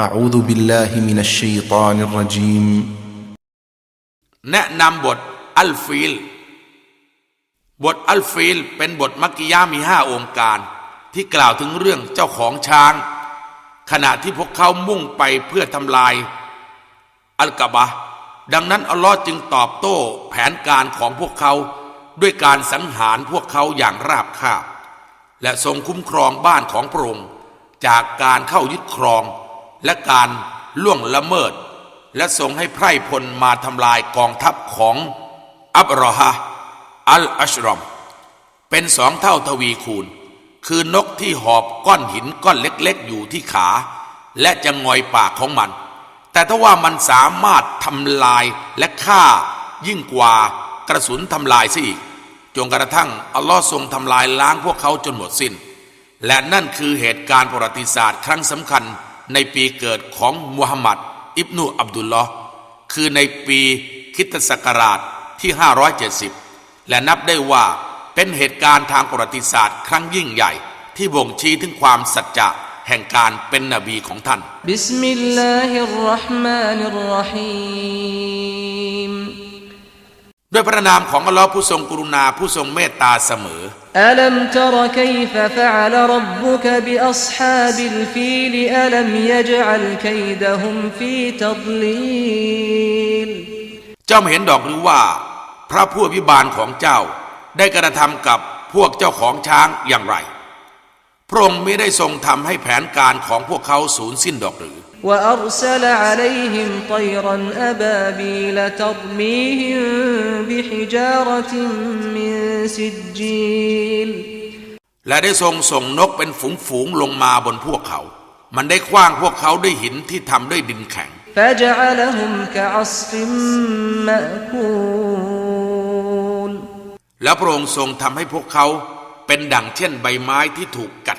أعوذ بالله من الشيطان الرجيم แนะนำบทอัลฟิล บทอัลฟิลเป็นบทมักกิยามีห้าองค์การ ที่กล่าวถึงเรื่องเจ้าของช้าง ขณะที่พวกเขามุ่งไปเพื่อทำลาย อัลกะบะห์ดังนั้นอัลลอฮ์จึงตอบโต้แผนการของพวกเขา ด้วยการสังหารพวกเขาอย่างราบคาบ และทรงคุ้มครองบ้านของพระองค์จากการเข้ายึดครอง และการล่วงละเมิด และทรงให้ไพร่พลมาทำลายกองทัพของอับรอฮะอัลอัชรอม เป็นสองเท่าทวีคูณ คือนกที่หอบก้อนหินก้อนเล็กๆ อยู่ที่ขา และจะงอยปากของมัน แต่ถ้าว่ามันสามารถทำลายและฆ่า ยิ่งกว่ากระสุนทำลายซะอีกจนกระทั่งอัลลอฮ์ทรงทำลายล้างพวกเขาจนหมดสิ้น และนั่นคือเหตุการณ์ประวัติศาสตร์ครั้งสำคัญ ในปีเกิดของมุฮัมมัดอิบนุอับดุลลอฮ์คือในปีคิตศักราชที่ 570 และนับได้ว่าเป็นเหตุการณ์ทางประวัติศาสตร์ ครั้งยิ่งใหญ่ ที่บ่งชี้ถึงความสัจจะแห่งการเป็นนบีของท่านบิสมิลลาฮิรราะห์มานิรรฮีม ด้ยพระนามของอัลลอฮ์ผู้ทรงกรุณาผู้ทรงเมตตาเสมออัลัมตรคัฟฟะลรับบุกบิอัศฮาบิลฟีลอัลัมยจัลคัดะฮุมฟีตัดลีลเจ้ามเห็นดอกหรือว่า พระผู้อภิบาลของเจ้า ได้กระทำกับพวกเจ้าของช้างอย่างไร พระองค์ไม่ได้ทรงทำให้แผนการของพวกเขาสูญสิ้นดอกหรือ وأرسل عليهم طيرا أبابيل ترميهم بحجارة من سجيل และได้ทรงส่งนกเป็นฝูงๆลงมาบนพวกเขา มันได้คว้างพวกเขาด้วยหินที่ทำด้วยดินแข็ง فجعلهم كعصف مأكول แล้วพระองค์ทรงทำให้พวกเขาเป็นดั่งเช่นใบไม้ที่ถูกกัด